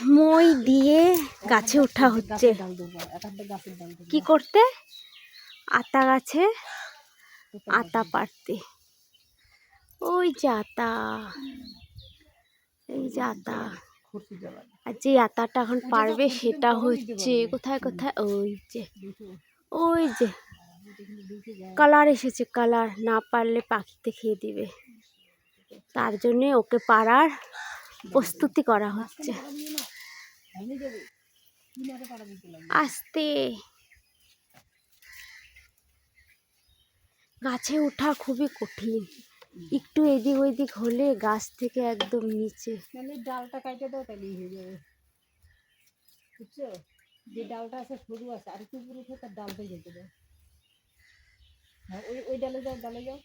মই দিয়ে গাছে ওঠা হচ্ছে। কি করতে? আতা গাছে আতা পারতে ওই যে আতা। এই যে আতা। আর যে আতাটা এখন পারবে সেটা হচ্ছে কোথায় কোথায়? ওই যে ওই যে। কালার এসেছে, কালার। না পারলে পাখিতে খেয়ে দিবে। তার জন্যে ওকে পাড়ার প্রস্তুতি করা হচ্ছে। আস্তে। গাছে ওঠা খুবই কঠিন। একটু এদিক ওইদিক হলে গাছ থেকে একদম নিচে। ডালটা কাটে দাও তাহলে হয়ে যাবে। বুঝছ? যে ডালটা আছে সরু আছে আর একটু উপরে উঠে তার ডালটাই যেতে দাও। হ্যাঁ ওই ওই ডালে যাও ডালে যাও।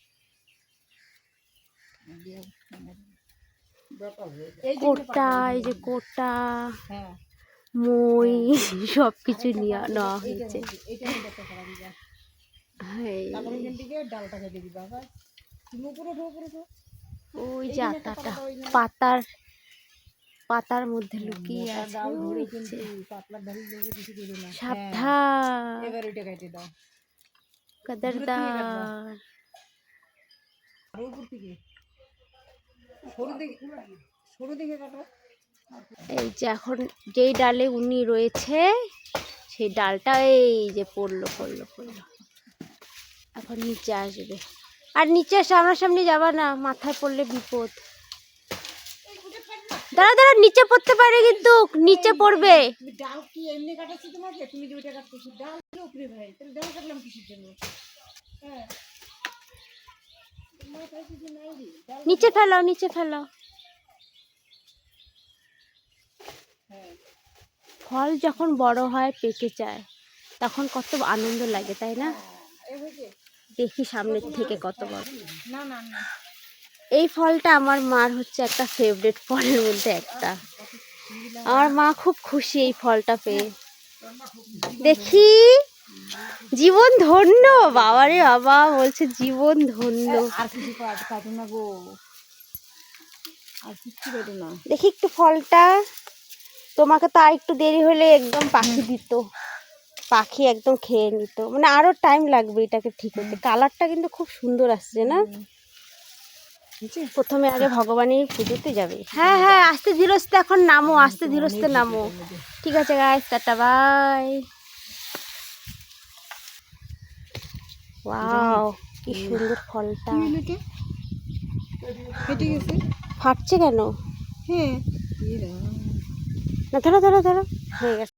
কোটা এই যে কোটা হ্যাঁ। মই সব কিছু নিয়ে নেওয়া হয়েছে। হ্যাঁ, ওই যে আতাটা পাতার পাতার মধ্যে লুকিয়ে আছে হ্যাঁ, সাবধান কাদারদার আর উপর থেকে সরু দিকে সরু দিকে কাটো এই যে এখন যেই ডালে উনি রয়েছে সেই ডালটা এই যে পড়ল পড়ল পড়ল। এখন নিচে আসবে। আর নিচে সামনাসামনি যাবা না মাথায় পড়লে বিপদ। দাঁড়া দাঁড়া নিচে পড়তে পারে কিন্তু নিচে পড়বে। ডাল কি এমনি কাটাচ্ছি তোমাকে? তুমি যে কাটতেছো। ডাল উপরে ভাই? তাহলে ডাল কাটলাম কিসের জন্য? হ্যাঁ তোমার কাছে কিছু নাই রে ডাল নিচে ফেলাও নিচে ফেলাও। ফল যখন বড় হয়, পেকে যায়, তখন কত আনন্দ লাগে, তাই না? দেখি সামনের থেকে কত বড়। এই ফলটা আমার মার হচ্ছে একটা ফেভারিট ফলের মধ্যে একটা। আমার মা খুব খুশি এই ফলটা পেয়ে। দেখি। জীবন ধন্য বাবারে বাবা বলছে জীবন ধন্য। আর কিছু কাট না গো। আর কিচ্ছু কাটো না। দেখি একটু ফলটা। তোমাকে তো আর একটু দেরি হলে একদম পাখি দিত। পাখি একদম খেয়ে নিত। মানে আরও টাইম লাগবে এটাকে ঠিক হতে কালারটা কিন্তু খুব সুন্দর আসছে না? প্রথমে আগে ভগবানের পুজোতে যাবে। হ্যাঁ হ্যাঁ আস্তে ধীরস্তে এখন নামো আস্তে ধীরস্তে নামো। ঠিক আছে গাইস টাটা বাই ওয়াও কি সুন্দর ফলটা। কেটে গেছে? ফাটছে কেন? হ্যাঁ। না ধরো ধরো ধরো। হয়ে গেছে।